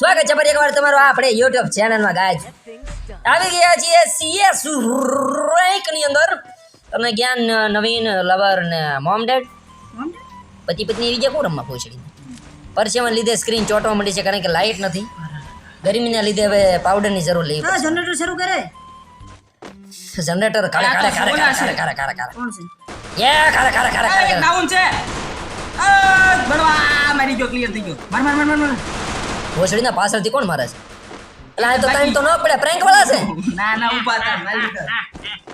સ્વાગત છે ફરી એકવાર તમારો આપણે યુટ્યુબ ચેનલમાં ગાય આવી ગયા છીએ સીએસ રેન્કની અંદર. તમે જ્ઞાન નવીન લવર ને મોમ ડેડ પતિ પત્ની બીજા કોણ રમવા પહોંચડી પરસેવાને લીધે સ્ક્રીન ચોટવા માંડી છે કારણ કે લાઇટ નથી. ગરમીના લીધે હવે પાવડરની જરૂર લેવી હા જનરેટર શરૂ કરે. જનરેટર કાળા કાળા કાળા કાળા કાળા કાળા કાળા કોણ છે? યે કાળા કાળા કાળા કાળા નાઉન છે. આ બળવા મારી ગયો ક્લિયર થઈ ગયો. માર માર માર માર. ભોસડીના પાછળથી કોણ મારે છે? એટલે આ તો ત્રણ તો ન પડે પ્રેન્ક વાળા છે? ના ના ઊભા થા મારી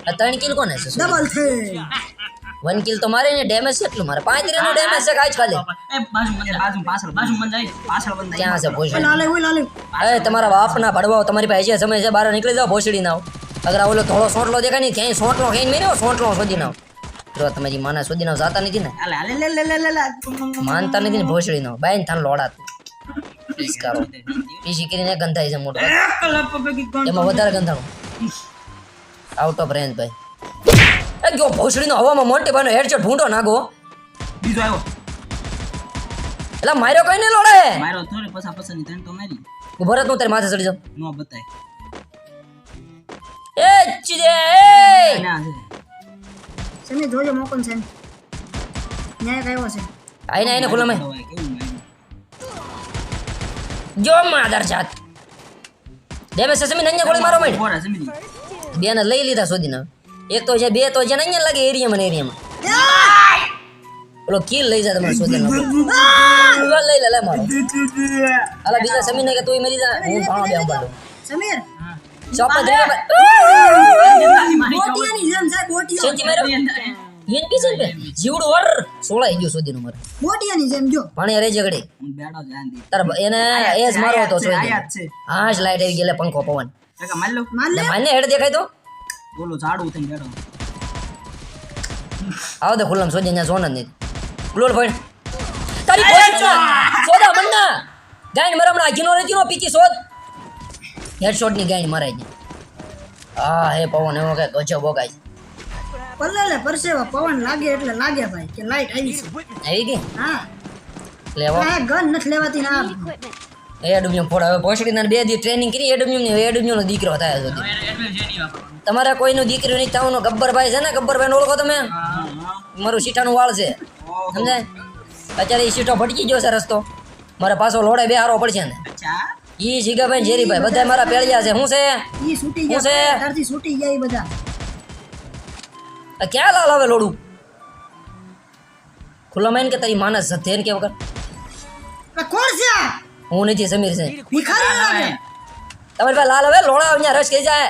આ ત્રણ કિલ કોને છે ડબલ થઈ. વન કિલ તો મારે ને ડેમેજ કેટલું મારે. પાંચ રે નો ડેમેજ છે કાઈ ખાલી. એ બાજુ બંધ બાજુ પાછળ બાજુ બંધ જાય પાછળ બંધ ક્યાં છે ભોસડી લાલે ઓય લાલે. એ તમારા બાપના ભડવાઓ તમારી પાસે જે સમય છે બહાર નીકળી જાવ ભોસડી ના અગર ઓલો થોડો સોટલો દેખાય નહીં ક્યાંય સોટલો ખાઈ મેર્યો સોટલો શોધી નાવ જો તમારી માના સુધી નાવ જાતા નથી ને? માનતા નથી ને ભોસડી નો બાઈન થાન લોડા પીસ કરો પીસી કરીને ગંધાય છે મોટો એમાં વધારે ગંધાણું. આઉટ ઓફ રેન્જ ભાઈ. એ ગયો ભોસડીનો હવામાં મોટે ભાઈનો હેડશોટ ભૂંડો નાગો બીજો આવ્યો. એટલે માર્યો કઈ ને લોડે? માર્યો થોડી પસા પસા ની તને તો મારી. ભરતનું તારી માથે ચડી જાઉં. નો બતાય. એ ચીજે એ! સમી જોજો મોકન છે ન્યાય કયો છે. આઈને આઈને ખુલ્લા મેં જો માદર જાત. બે મેં સસમી નંજા ગોળી મારો મેડ. બે ને લઈ લીધા શોધીને એક તો છે બે તો છે અહીંયા લાગે એરિયામાં ને એરિયામાં. ઓલો કિલ લઈ જાય તમારે શોધીને લઈ લે લે મારો. અલા બીજા સમીને કે તું મરી જા હું ભાણો બે ઊભા સમીર? ચોપા દે બોટિયાની જેમ છે બોટિયો કી છે બે જીવડું વર. સોળાઈ ગયો શોધીનું મારે. બોટિયાની જેમ જો. પાણી રે ઝઘડે. હું બેડો જાન દી તાર એને એ જ મારો હતો છે હા જ લાઈટ આવી ગઈ લે પંખો પવન. કાકા માર લો. માર લે. લે હેડ દેખાય તો. બોલો ઝાડું થઈ બેડો આવો તો ખુલ્લામ સોજે ત્યાં સોન જ નહીં. ગ્લોર ફોઈન તારી સોદા મન્ના ગાઈન મરમણા કિનો રે કિનો પીકી સોદ. હેડશોટની ગાઈન મરાઈ ગઈ હા હે પવન એવો કે ગજબ બોગાય પલ્લે પરસેવા પવન લાગે એટલે લાગે ભાઈ કે લાઈટ આવી છે. આવી ગઈ? હા. લેવા. આ ગન નથી લેવાતી ના એડબ્લ્યુ ફોડ હવે પોસ્ટડી બે દી ટ્રેનિંગ કરી એડબ્લ્યુ ની એડબ્લ્યુ નો દીકરો થાય છે તમારે કોઈનું દીકરી નહીં થવાનું ગબ્બરભાઈ છે ને ગબ્બરભાઈ ઓળખો તમે? મારું સીઠાનું વાળ છે. સમજાય? અત્યારે એ સીટો ભટકી ગયો છે રસ્તો. મારે પાછો લોડે બે હારો પડશે ને. ઈ જીગાભાઈ ઝેરીભાઈ બધા મારા પેળિયા છે. શું છે? ઈ છૂટી હું છે? તારથી છૂટી ગયા બધા. ક્યાં લાલ આવે લોડું ખુલ્લા માઈન કે તારી માનસ ધ્યાન કે વગર આ કોણ છે આ? હું નથી સમીર છે ભિખારી લાગે તમારી પાસે લાલ હવે લોડા અહીંયા રસ કહી જાય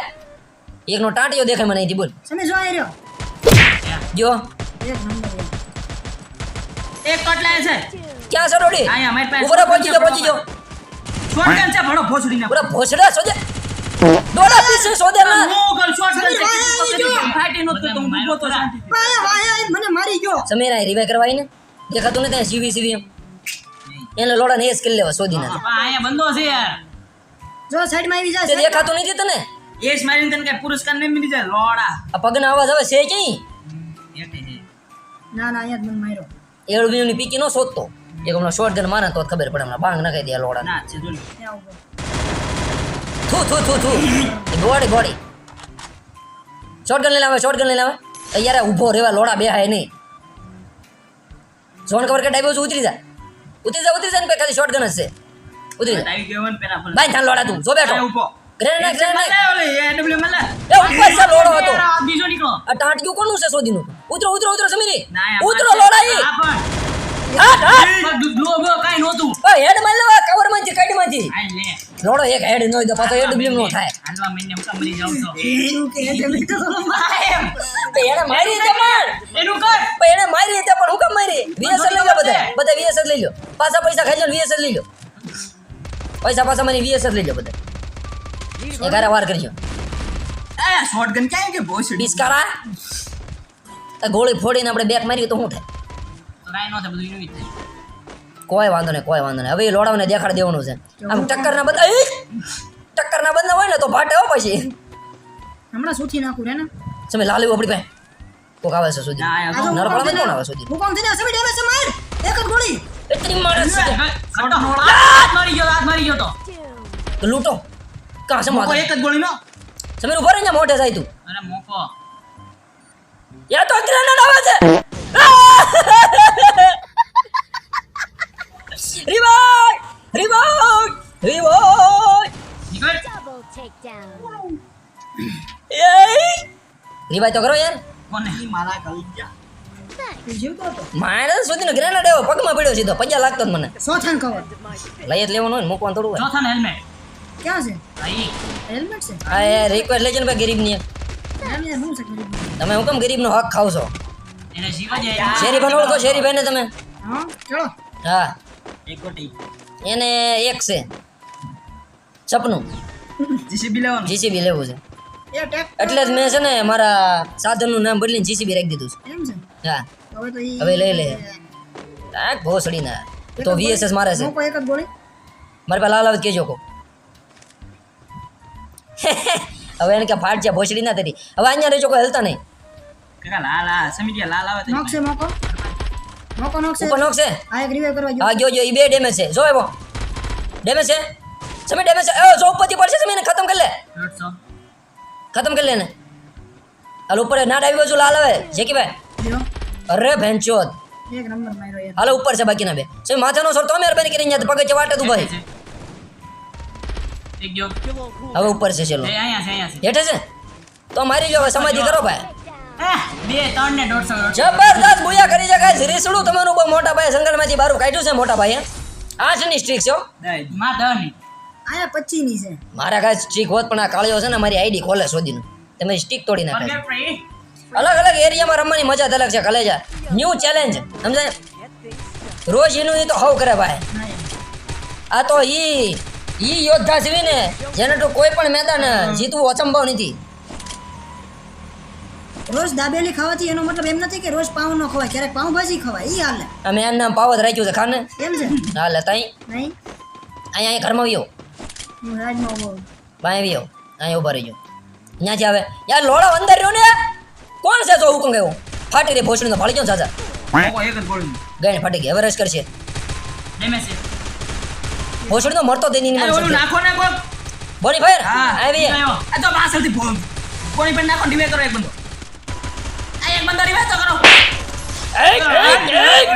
એકનો ટાંટિયો દેખાય મને અહીંથી બોલ સમી જો આઈ રહ્યો જો એક નંબર એક. એક કટલાય છે ક્યાં છે ડોડી આયા મારી પાસે ઉપર પહોંચી જાઓ પહોંચી જાઓ શોટગન છે ભડો ભોસડી ના પૂરા ભોસડા સોજે દોડા પીસે સોદે ના મોગલ શોટગન છે આયા, આયા, જો. ફાટી નહોતું તો હું ઊભો તો શાંતિ વાયા વાયા મને મારી ગયો. સમીર રિવાઈ કરવા આવીને દેખાતું નથી ત્યાં સીવી સીવી એમ. એને લોડા ને એ સ્કિલ લેવા શોધી ના આયા બંધો છે યાર. જો સાઈડમાં આવી જાય દેખાતું નથી તને? એસ મારીને તને કઈ પુરસ્કાર નહીં મળી જાય લોડા. આ પગના અવાજ આવે છે કઈ ના ના અહીંયા જ મને માર્યો. એડબ્લ્યુ પીકી નો શોધતો. એક હમણાં શોર્ટ ગન મારે તો ખબર પડે હમણાં બાંગ નખાઈ દે લોડા ના છે જો. થુ થુ થુ થુ. ગોળી ગોળી શોટગન લઈ લાવે શોટગન લઈ લાવે તૈયાર ઊભો રેવા લોડા બેહાય નહીં. ઝોન કવર કે ડાઈબો ઉતરી જા ઉતરી જા ઉતરી જા ને ખાલી શોર્ટ ગન છે. ઉતરી જા આવી ગયો ને પેલા ફોન બાઈ થાન લોડા તું. જો બેઠો. ઊભો ગ્રેનેડ નાખ ગ્રેનેડ નાખ ઓલે એડબ્લ્યુ મલે એ ઉપર છે લોડો હતો. બીજો નીકળો. આ ટાંટિયું કોનું છે શોધીનું? ઉતરો ઉતરો ઉતરો સમીરી ઉતરો લોડા આ પણ. પણ માર લેવા કવરમાંથી કાઢી માંથી આઈ લે લોડો એક હેડ નો દો પાછો હેડ બ્લીમ નો થાય. હાલવા મહિને હું કામ મરી એવું કે એટલે તો તો એને મારી દે પણ. એનું કર. પણ એને મારી હતી પણ. હું કેમ મારી? વીએસએલ લઈ લો બધા. બધા વીએસએલ લઈ લો. પાછા પૈસા ખાઈ લો વીએસએલ લઈ લો. પૈસા પાછા મને વીએસએલ લઈ લો બધા. એગારે વાર કરજો. આ શોટગન ક્યાં કે ભોસડી? બિસ્કારા. ગોળી ફોડીને આપણે બેક મારીએ તો શું થાય? તો રાઈ નો થાય બધું યુનિટ થાય. કોઈ વાંધો નહીં કોઈ વાંધો નહીં. હવે એ લોડાવને દેખાડ દેવાનું છે. આમ ટક્કરના બધા એ! ટક્કરના બધા હોય ને તો ભાટે હો પછી. હમણાં સૂથી નાખું રે ને. તમે લાલ્યું આપણી પાસે. કોક આવે છે સુધી. ના નરપડા કોણ આવે સુધી? સુધી ભૂકંપ થઈને સમી ડેમેજ છે માર. એક જ ગોળી. એટલી મારે છે. ખોટો હાથ મારી ગયો હાથ મારી ગયો તો. લૂટો. કાં છે મોકો એક જ ગોળીનો. સમીર ઊભો રહી મોઢે જાય તું. અરે મોકો. યા તો ગ્રેનેડ આવે છે રિવાઇવ એય રિવાઇવ તો કરો યાર. કોને? મારા કલિજા તું જીવતો હતો? ગ્રેનેડ એવો પગમાં પડ્યો સીધો. પજા લાગતો જ મને. સો થાન કવર લઈ જ લેવાનો હોય ને મૂકવાનું થોડું હોય. ચોથા ને હેલ્મેટ ક્યાં છે? ભાઈ હેલ્મેટ છે? આ યાર રિક્વેસ્ટ લેજો ને ભાઈ છે ગરીબનું? તમે હું કેમ ગરીબનો હક ખાવ છો? એને જીવા જાય શેરી ભાઈ ઓળખો શેરી ભાઈને તમે? હા ચલો. હા. એક ગોટી. એને એક છે. સપનું. જીસીબી લેવાનું? જીસીબી લેવું છે. એટલે જ મેં છે ને મારા સાધનનું નામ બદલીને જીસીબી રાખી દીધું એમ છે? છે હા. હવે તો હવે લઈ લે. આ ભોસડી ના. તો વીએસએસ મારે છે. મોકો એક જ ગોળી મારે પેલા લાવ કેજો કો હવે એને કે ફાટ છે ભોસડી ના તરી હવે અહીંયા રહેજો કોઈ હલતા નહીં. કાકા લાલ આ સમીડિયા લાલ આવે નોક છે મોકો? મોકો નોક છે? ઉપર નોક છે? આ એક રિવાઇવ કરવા જો આ જો જો ઈ બે ડેમેજ છે. જો એવો ડેમેજ છે? સમય છે એ જો ઉપરથી પડશે સમય ખતમ કરી લે. ખતમ કરી લે ને હાલ ઉપર નાટ આવી બાજુ લાલ આવે જેકી ભાઈ લ્યો. અરે એક નંબર માર્યો યાર હાલો ઉપર છે બાકીના બે. સમય માથાનો સર તો મહેરબાની કરીને અહીંયા પગે વાટે તું ભાઈ એક હવે ઉપર છે ચલો અહીંયા છે અહીંયા છે. હેઠે છે તો મારી જો સમાધિ કરો ભાઈ. ને. જબરદસ્ત બુયા કરી છે. ગાઈસ રીસડું તમારું બહુ મોટા ભાઈ જંગલમાંથી બારું કાઢ્યું છે મોટા ભાઈએ. આ છે સ્ટ્રીક છો? માં ની આયા 25 ની છે. મારા ગાય સ્ટીક હોત પણ આ કાળિયો છે ને મારી આઈડી ખોલે શોધીનું. તમે સ્ટીક તોડી નાખે અલગ અલગ એરિયામાં રમવાની મજા અલગ છે કલેજા. ન્યૂ ચેલેન્જ સમજાય? રોજ એનું એ તો હવ કરે ભાઈ. આ તો ઈ ઈ યોદ્ધા છે ને જેને તો કોઈ પણ મેદાન જીતવું અસંભવ નથી. રોજ દાબેલી ખાવાથી એનો મતલબ એમ નથી કે રોજ પાવ ન ખવાય ક્યારેક પાવભાજી ખવાય ઈ હાલે. અમે એના નામ પાવત રાખ્યું છે ખાને? એમ છે હાલે તઈ? નહીં. અહીંયા ઘરમાં આવ્યો. હું રાજમાં ઊભો. આવ્યો અહીંયા ઊભા રહીજો ત્યાંથી આવે યાર લોડો અંદર રહ્યો ને કોણ છે તો હુકમ ગયો ફાટી રે ભોસડીનો ફાળી ગયો સાજા એક. ગઈને ફાટી ગઈ હવે રસ કરશે ભોસડી નો મરતો અરે ઓલું નાખો ને કોક. ફાયર આવી. આ તો પાછળથી ફોન. કોણી પર નાખો, ડીવે કરો એક બંદો. આ એક બંદો revive તો કરો. એક એક એક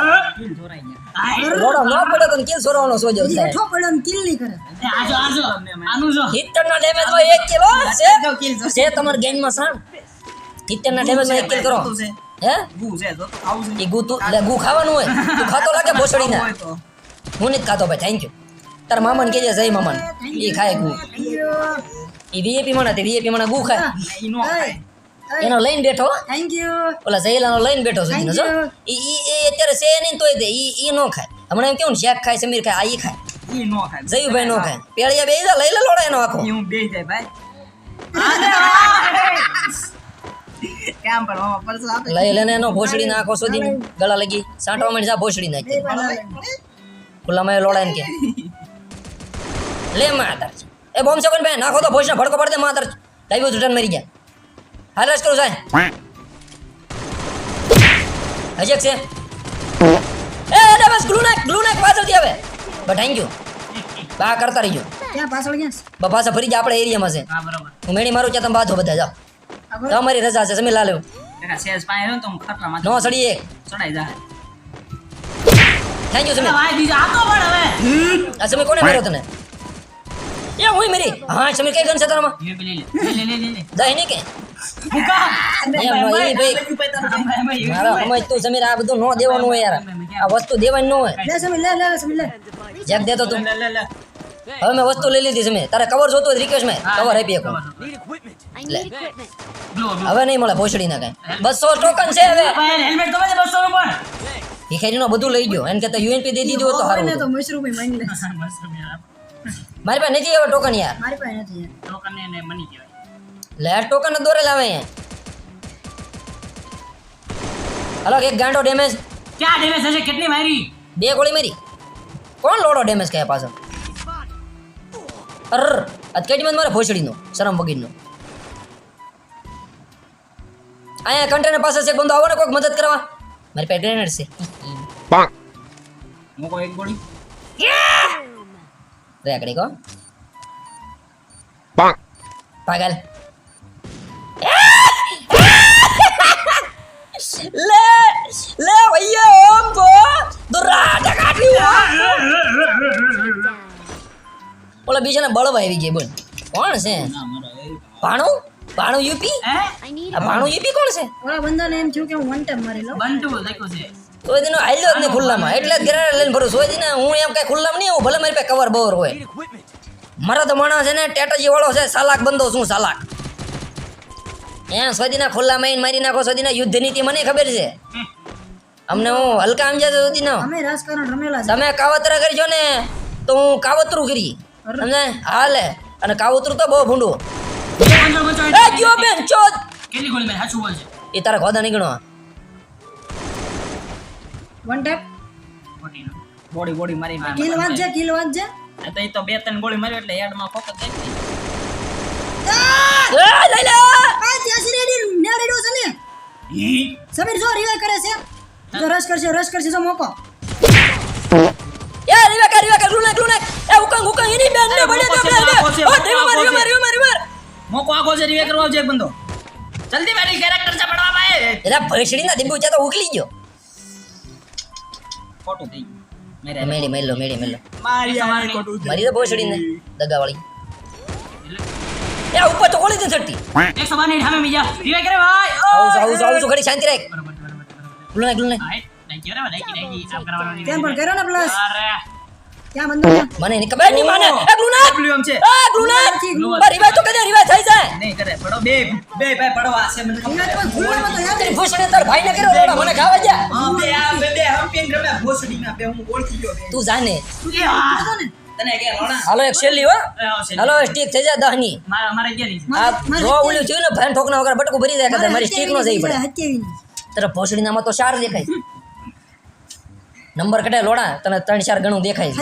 હા, ન પડે તો કિલ સોરવાનો સોજો થાય? ને કિલ નહીં કરે. એ આ જો, આ જો. આનું જો. હિત્તેર ના ડેમેજમાં એક કિલો જો kill છે તમારા ગેમમાં સાણ? હિત્તેર ના ડેમેજમાં એક કિલ કરો. હે? ગુ છે, તો ખાવું છે. એ ગુ તું ગુ ખાવાનું હોય. તું ખાતો લાગે ભોસડી ના. હું નથી ખાતો ભાઈ થેન્ક યુ તાર મામાને કેજે જય મામાને. એ ખાય ગુ. એ વીએપી માં તે વીએપી મને ગુ ખાય. ઈ નો ખાય. એનો લઈને બેઠો. થેન્ક યુ ઓલા જયલાનો લઈને બેઠો સુધી જો ઈ ઈ એ અત્યારે છે નહીં તોય દે ઈ ઈ નો ખાય હમણાં એમ કેવું શેક શેખ ખાય સમીર ખાય આ ઈ ખાય ઈ નો ખાય. જયુભાઈ નો ખાય પેળિયા બે જા લઈ લે લોડા એનો આખો હું બેહી જાય ભાઈ. લઈ લેને એનો ભોસડી નાખો સુધી ગળા લગી સાંટવા માંડી જા ભોસડી નાખી ખુલ્લામાં લોડા એને કે લે માતર એ બોમ્બ સેકન્ડ ભાઈ નાખો તો ભોસડી ભડકો પડે માતર રિટર્ન મરી ગયા હાલ રસ કરું સાહેબ. હજી એક છે. એ એને બસ ગ્લુ નાખ ગ્લુ નાખ પાછળથી આવે બટ થેન્ક યુ બા કરતા રહીજો. ક્યાં પાછળ ગયા બફા બા પાછા ફરી જા આપણા એરિયામાં છે. હા બરાબર. હું મેણી મારું ત્યાં તમે બાધો બધા જાઓ. તમારી રજા છે સમીર લાલ્યો. કાકા સેલ્સ પાસે રહ્યો તો હું ખટલામાં નો સડી એક. ચડાઈ જા થેન્ક યુ સમીર ભાઈ બીજો આતો પણ હવે. આ સમીર કોને માર્યો તને? એ હું મેરી હા સમીર કઈ ગન છે તારામાં? લે લે લે લે લે દહી લે. નહીં કે? તું સમીર આ બધું ન દેવાનું હોય યાર આ વસ્તુ દેવાની ન હોય દેતો તું હવે મેં વસ્તુ લઈ લીધી સમીર તારે કવર જોતું હોય રિક્વેસ્ટ મેં કવર આપી શકો હવે નહીં મળે ભોસડી ના કઈ બસો ટોકન છે હવે હેલ્મેટ ગમે છે 200 નું પણ ભિખારીનો બધું લઈ ગયો એને કહેતા યુએનપી દે દીધું હોત તો મશરૂમ લે મારી પાસે નથી એવો ટોકન યાર મારી પાસે નથી ટોકન ને ને મની કહેવાય લે ટોકન દોરે લાવે અહીંયા? હલો એક ગાંડો ડેમેજ ક્યાં ડેમેજ હશે કેટલી મારી? બે ગોળી મારી. કોણ લોડો ડેમેજ કહે પાછો? અર અટકેટીમાં મારે ભોસડીનો શરમ વગીરનો. અહીંયા કન્ટેનર પાસે છે એક બંદો આવો ને કોઈક મદદ કરવા. મારી પાસે ગ્રેનેડ છે. મોકો એક ગોળી. રેકડી કો. પાગલ. લે લે ભૈયા ઓમ કો દુરા ટકાટી ઓલા બીજાને બળવા આવી ગઈ બોલ કોણ છે ના ભાણું ભાણું યુપી આ ભાણું યુપી કોણ છે ઓલા બંદાને એમ થયું કે હું વન ટાઈમ મારી લઉં બંટુ લખ્યું છે સોય દિનો હાલ્યો જ નહીં ખુલ્લામાં એટલે જ ઘરે લઈને ભરું સોય દિને હું એમ કઈ ખુલ્લામાં નહીં હું ભલે મારી પાસે કવર બવર હોય મારા તો માણસ છે ને ટેટાજી વાળો છે સાલાક બંધો શું સાલાક એ સોદીના ખુલ્લામાં આવીને મારી નાખો સોદીના યુદ્ધ નીતિ મને ખબર છે. અમને હું હલકા સમજાતો સોદીનો. અમે રાજકારણ રમેલા છે તમે કાવતરા કરજો ને તો હું કાવતરું કરી. સમજે હાલે અને કાવતરું તો બહુ ભૂંડું. એ ગયો બેન ચોદ કેલી ગોલ મે સાચું બોલ છે? એ તારા ખોદા નીકળો. વન ટેપ બોડી બોડી મારી કિલ વાંચજે કિલ વાંચજે આ તો એ તો બે ત્રણ ગોળી માર્યો એટલે હેડમાં ફોકસ ને. લઈ લે છે ને ઈ. સમીર જો રિવાઈ કરે છે. જો રશ કરશે રશ કરશે જો મોકો. એ રીવા કર રીવા કર લુનાક લુનાક એ ઉકંગ ઉકંગ એની બેન ને બળે તો લે લે ઓ રીવા માર રીવા માર રીવા માર રીવા માર. મોકો આગો છે રિવે કરવા આવજો એક બંદો. જલ્દી મારી કેરેક્ટર છે પડવા માં એલા ભેસડી ના દિબુ તો ઉકલી ગયો. ખોટું થઈ ગયું. મેરે મેડી મેલો મેડી મેલો મારી ખોટું મારી તો ભોસડી ને દગાવાળી. એ ઉપર તો કોલી નથી ચડતી. એક સવારની સામે બીજા. રિવે કરે ભાઈ આવું આવું આવું ઘડી શાંતિ રાખ. નહીં કામ કરવાનું નહીં કેમ પણ કર્યો ને પ્લસ ક્યાં બંદો મને એની ખબર નહીં માને. એ લુનાક પેલું એમ છે. એ લુનાક મારી વાત તો કદે રિવાજ થઈ જાય. નહીં કરે પડો બે બે ભાઈ પડવા છે મને ખબર ખુલ્લામાં તો યાર તેરી ભોસડી તાર ભાઈ ને કર્યો રોડા મને ખાવા જા હા બે આ બે બે હમ્પિંગ રમે ભોસડીના બે હું ઓળખી ગયો તું જાને. એ હા. તને કે લોણા હાલો એક છેલ્લી હો. હાલો સ્ટીક થઈ જાય દહની. મારા મારે ગેલી છે આ ઓલું થયું ને ફેન ઠોકના વગર બટકું ભરી જાય કદાચ મારી સ્ટીક નો જઈ પડે. તારા ભોસડીનામાં તો ચાર દેખાય. નંબર કટે લોડા તને ત્રણ ચાર ગણું દેખાય.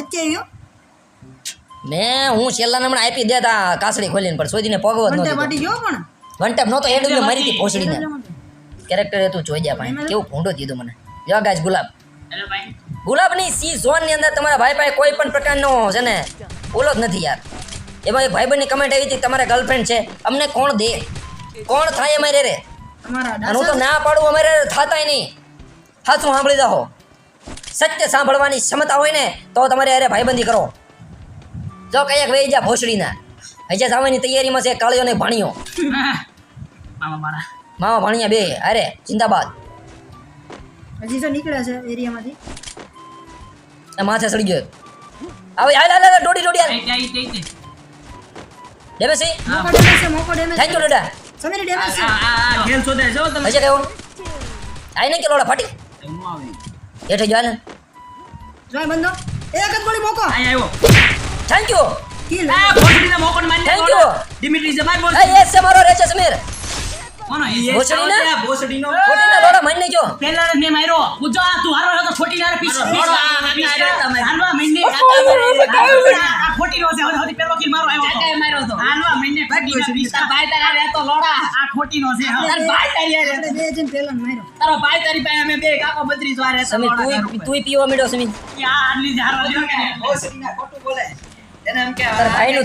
મેં હું છેલ્લા નમણે આપી દેતા કાસડી ખોલીને પણ શોધીને પગવત નહોતી વન ટેપ મારી હતી ભોસડીને. કેરેક્ટર તું જોઈ જા કેવું ભૂંડો દીધું મને. જો ગુલાબ. ગુલાબની સી ની અંદર તમારા ભાઈ પાસે કોઈ પણ પ્રકારનો છે ને ઓલો જ નથી યાર. એમાં એક ભાઈબંધની કમેન્ટ આવી હતી તમારા ગર્લફ્રેન્ડ છે. અમને કોણ દે? કોણ થાય અમારે રે? હું તો ના પાડું અમારે થાતાય નહીં. હાથું સાંભળી દો સત્ય સાંભળવાની ક્ષમતા હોય ને તો તમારે અરે ભાઈબંધી કરો. જો કઈ એક વેજા ભોસડીના. હજે સામેની તૈયારીમાં છે કાળીઓ ને ભાણિયો મામા ભાણિયા બે અરે જિંદાબાદ. હજી તો નીકળ્યા છે એરિયામાંથી. આ માથે સડી ગયો. આવે હાલ હાલ હાલ દોડી દોડી હાલ. તે ડેમેસી મોકો ડેમેજ છે મોકો ડેમેજ થેન્ક યુ ડોડા. સમીર ડેમેજ છે. આ આ આ ખેલ શોધે છો તમે. હજે કેવો? આઈ ને કે લોડા ફાટી. હું આવે. હેઠે જો જોય બંદો એક જ ગોળી મોકો. આઈ આવ્યો થેન્ક યુ કિલ આ ગોળીને મોકોને મારી નાખો. you. ડિમિટ્રી જમાર બોલ. એ એસ મારો રેચે સમીર. કોનો ભોસડીના? ભોસડીનો મેં માર્યો. આ તું હારો હતો છોટી નારે પીસ મારો પીસ હારો પીસ હારો તમે. હાલવા મહિને આ ખોટી નો છે. હવે હવે પેલો કિલ મારો આવ્યો માર્યો. હાલવા મહિને તાર ભાઈ તારા રહેતો લોડા. આ ખોટી નો છે. તાર ભાઈ તારી હારે. બે જણ પેલા માર્યો. તારો ભાઈ તારી પાસે અમે બે કાકો બત્રીસ વાર રહેતા તું તું પીવા સમીર. કે આટલી જ હારો કે ભોસડીના ખોટું બોલે. એમ કે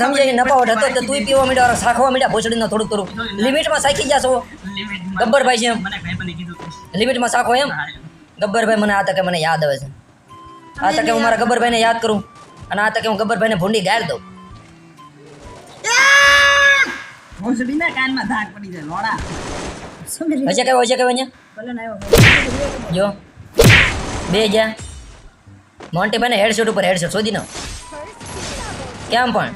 સમજે કે હતો તો તું પીવા મીડો સાખવા મીડા ભોસડીનો થોડું થોડું લિમિટમાં સાખી જાશો લિમિટ ગબ્બરભાઈ છે એમ. ભાઈ. લિમિટમાં સાખો એમ? ગબ્બરભાઈ મને આ તકે મને યાદ આવે છે. આ તકે હું મારા ગબ્બરભાઈને યાદ કરું અને આ તકે હું ગબ્બરભાઈને ભૂંડી ગાળ દઉં. ભોસડીના કાનમાં ધાક પડી જાય લોડા. હશે કયો હશે કયો અહીંયા? ભલે ના આવ્યો જો. બે ગયા. મોન્ટી ભાઈને હેડશોટ ઉપર હેડશોટ શોધી નાખ કેમ પણ.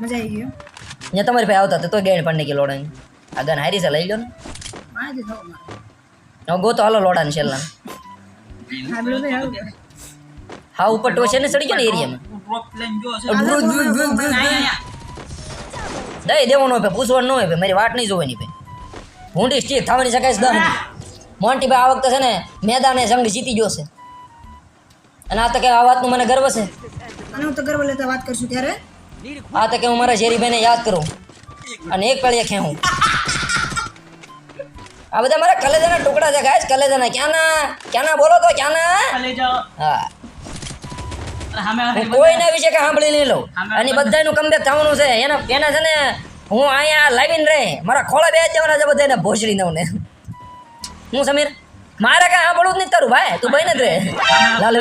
મજા આવી ગયો. અહીંયા તમારી પાસે આવતા હતા તો ગેણ પણ નીકળી લોડા આ ગન હારી છે લઈ લો ને. હવે ગોતો હાલો લોડા ને છેલ્લા હા ઉપર ટોશે ને ચડી ગયો ને એરિયામાં. દઈ દેવાનો હોય પૂછવાનું ન હોય મારી વાટ નહીં જોવાની ભાઈ. ભૂંડી સ્ટીક થવાની શકાય દમ મોન્ટી ભાઈ આ વખતે છે ને મેદાને જંગ જીતી ગયો છે. અને આ તકે આ વાતનું મને ગર્વ છે. અને હું તો ગર્વ લેતા વાત કરશું ત્યારે. આ તકે હું મારા શેરીભાઈને યાદ કરું અને એક પળીએ ખેવું આ બધા મારા કલેજાના ટુકડા છે ગાઈસ કલેજાના. ક્યાંના? ક્યાંના બોલો તો ક્યાંના? કલેજા. હા. કોઈના વિશે કે સાંભળી નહીં લઉં. અને બધાનું કમબેક થવાનું છે. એના એના છે ને હું અહીંયા લાવીને રહે. મારા ખોળા બે જવાના છે બધાને ભોસડી દઉં ને હું સમીર મારે કાંઈ સાંભળવું જ નહીં તારું. ભાઈ તું ભાઈ જ રે લાલુ.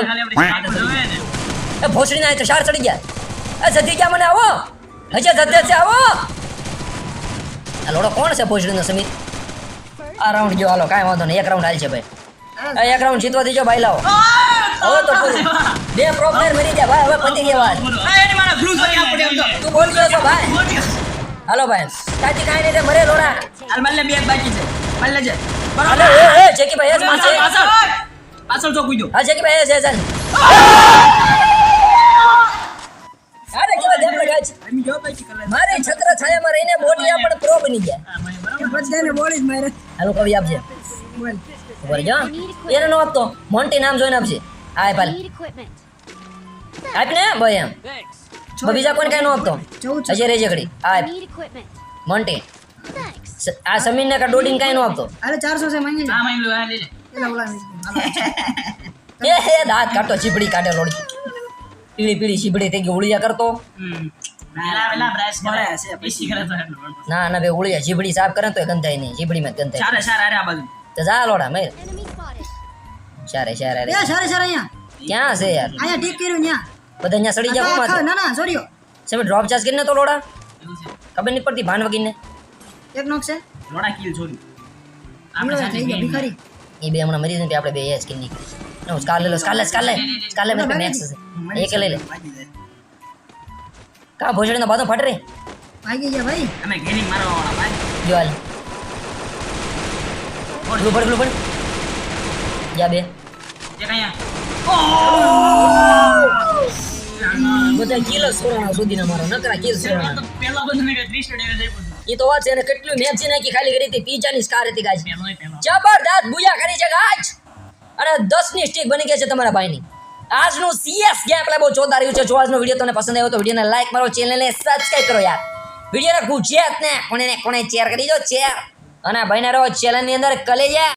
ભોસડી ના તો શાર ચડી ગયા. એ ગયા મને આવો? હજે જતે છે આવો! આ લોડો કોણ છે ભોસડીનો સમીર? આ રાઉન્ડ જો હાલો કાંઈ વાંધો નહીં એક રાઉન્ડ હાલ છે ભાઈ એક રાઉન્ડ જીતવા દીજો ભાઈ લાવો. હવે તો બે પ્રો પ્લેયર મરી ગયા ભાઈ હવે પતી ગયા વાત. તું બોલ ગયો છો ભાઈ. હાલો ભાઈ. કાંઈ કાંઈ નહીં મરે લોડા. હાલો એ એ જેકી ભાઈ પાછળ પાછળ. પાછળ તો કૂદ્યો હા જેકી ભાઈ એ છે મારી છત્ર છાયામાં રહીને બોટિયા પણ પ્રો બની ગયા. બધાને બોલી જ મારે હાલો કવિ આપજે. બોલ. જો. એને નો આપતો. મોન્ટી નામ જોઈને આપજે. આય પાલ. આપ ને ભાઈ એમ બીજા કોણ કઈ નો આપતો? અજય રેજે ઘડી. આય. મોન્ટી આ સમીર ને કા કઈ નો આપતો? અરે ચારસો છે માંગી હા માઇલ આ લઈ લે. ઓલા એ હે દાંત કાઢતો ચીપડી કાઢે લોડી પીળી પીળી ચીપડી થઈ ગઈ ઉળિયા કરતો. ના ના બે ઉળિયા જીબડી સાફ કરે ને તો ગંધાય નહીં જીબડી માં ગંધાય. ચારે સારા આરે આ બાજુ. તો જા લોડા મેર સારે. ચારે ચારે સારે સારે અહીંયા. ક્યાં છે યાર? અહીંયા ઠીક કર્યું ત્યાં બધા અહીંયા સડી જાવ ના ના સોરીઓ સમે ડ્રોપ ચાર્જ કરીને તો લોડા. ખબર નહીં પડતી ભાન વગીને. એક નોક છે. લોડા કિલ છોડી આપણે થઈ ગયો ભિખારી. એ બે હમણાં મરી જઈને આપણે બે એ સ્કીન નીકળી નો સ્કાર લે લો સ્કાર લે સ્કાર લે સ્કાર લે મેં મેક્સ છે એક લઈ લે. કા ભોસડીનો બાદો ફટ રે. ભાગી ગયા ભાઈ. અમે ગેમિંગ મારવા વાળા ભાઈ. જો હાલ. પડ બ્લુ પડ જા બે. જે કયા બધા કિલો સોરાણા સુધીના મારો નકરા કિલ સોરાણા પેલા બંધ મેં ત્રીસ ડેમેજ આપ્યું એ તો વાત છે અને કેટલું મેચ છે નાખી ખાલી કરી હતી પીજાની સ્કાર હતી ગાજ જબરદસ્ત બુયા કરી છે ગાજ અને 10 ની સ્ટીક બની ગઈ છે તમારા ભાઈની. આજનું સીએસ ગેમ એટલે બહુ જોરદાર રહ્યું છે. જો આજનો વીડિયો તમને પસંદ આવ્યો તો વિડીયોને લાઈક મારો ચેનલને સબસ્ક્રાઈબ કરો યાર. વિડીયોને ગુજરાતને કોને કોને શેર કરી દો શેર અને ભાઈને રહો ચેનલની અંદર, કલેજા.